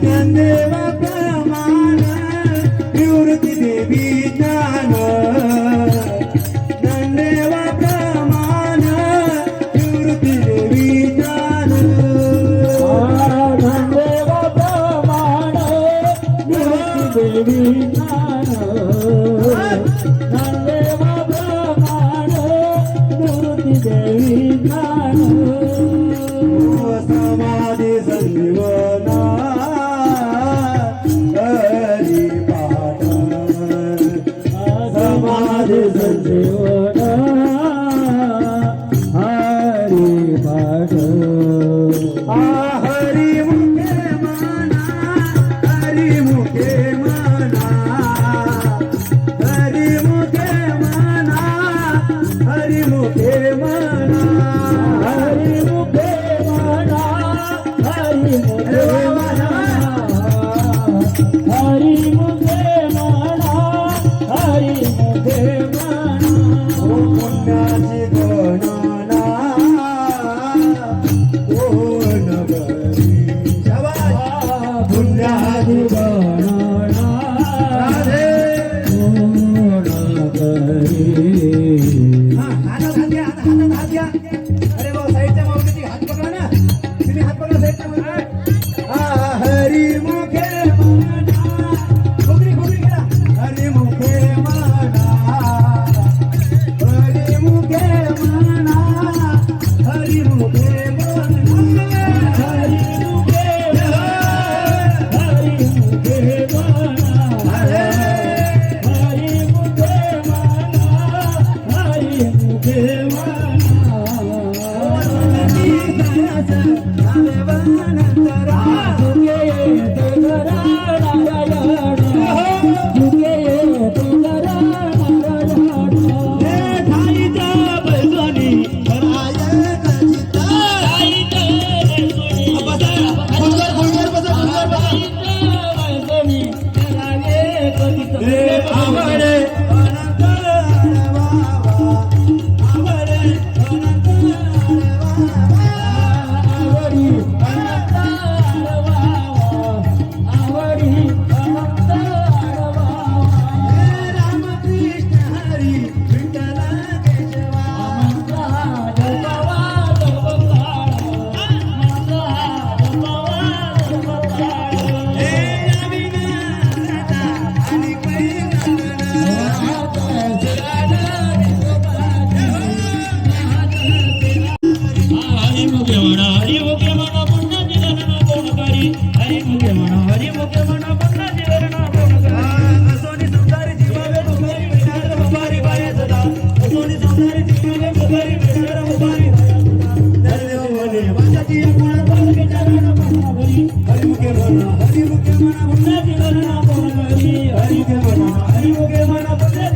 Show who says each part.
Speaker 1: ધન્યવાદ तुम्ही हात बघा साहित्य हरी मुखे खोबरी खोबरी गेला हरी मुखे माना हरी मुखे माना हरी मुखे Yeah.
Speaker 2: na na हरि के मना हरि के मना हरि के मना